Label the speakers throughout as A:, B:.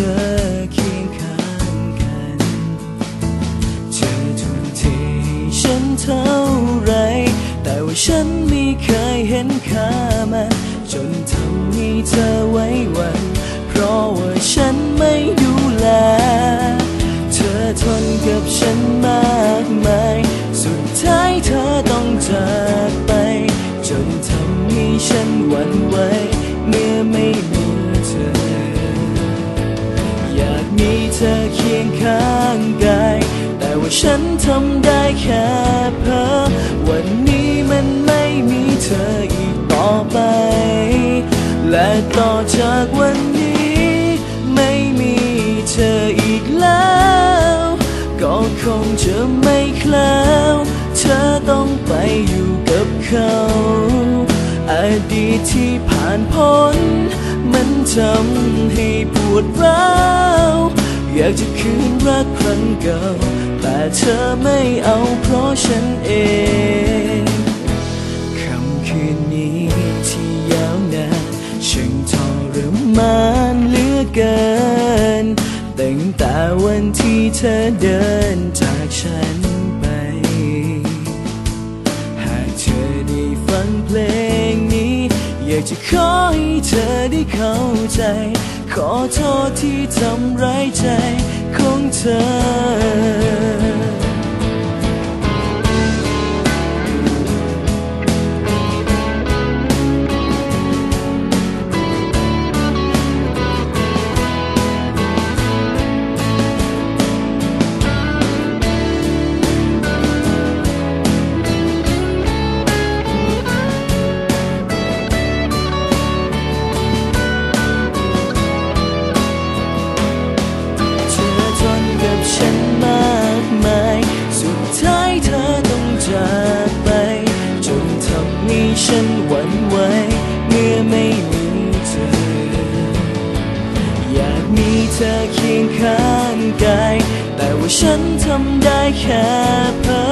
A: อเคียงข้างกัน เธอทุ่มเทฉันเท่าไร แต่ว่าฉันไม่เคยเห็นค่ามัน จนทำให้เธอไว้วัน เพราะว่าฉันไม่ดูแล เธอทนกับฉันมากมาย สุดท้ายเธอต้องจากไป จนทำให้ฉันหวั่นไหว ฉันทำได้แค่เพ้อวันนี้มันไม่มีเธออีกต่อไป และต่อจากวันนี้ ไม่มีเธออีกแล้ว ก็คงจะไม่แคล้วเธอต้องไปอยู่กับเขาอดีตที่ผ่านพ้น มันทำให้ปวดร้าว อยากจะคืนรักครั้งเก่า แต่เธอไม่เอาเพราะฉันเองคำคืนนี้ที่ยาวนานช่างทรมานเหลือเกินตั้งแต่วันที่เธอเดินจากฉันไป หากเธอได้ฟังเพลงนี้ อยากจะขอให้เธอได้เข้าใจ ขอโทษที่ทำร้ายใจของเธอ ธอเคียงข้างกายแต่ว่าฉันทำได้แค่เพ้อ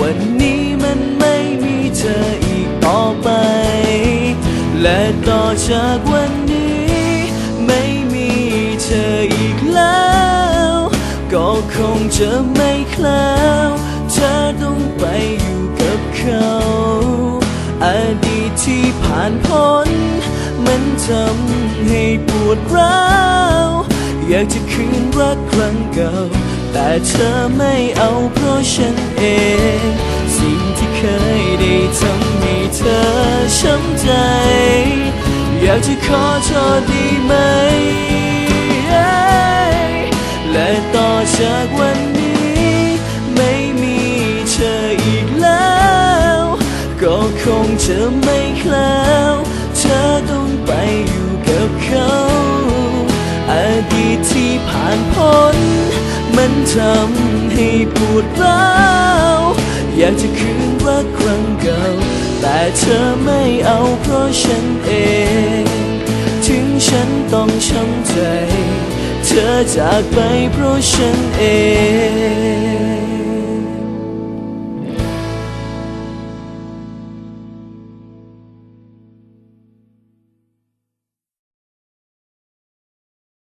A: วันนี้มันไม่มีเธออีกต่อไป และต่อจากวันนี้ ไม่มีเธออีกแล้ว ก็คงจะไม่แคล้วเธอต้องไปอยู่กับเขาอดีตที่ผ่านพ้นมันทำให้ปวดร้าว อยากจะคืนรักครั้งเก่า แต่เธอไม่เอาเพราะฉันเอง สิ่งที่เคยได้ทำให้เธอช้ำใจ อยากจะขอโทษด้ไหม และต่อจากวันนี้ ไม่มีเธออีกแล้ว ก็คงจะไม่แคล้ว เธอต้องไปอยู่กับเขา ดีตที่ผ่านพ้น มันทำให้ปวดร้าวอยากจะคืนรักครั้งเก่า แต่เธอไม่เอาเพราะฉันเอง ถึงฉันต้องช้ำใจ เธอจากไปเพราะฉันเอง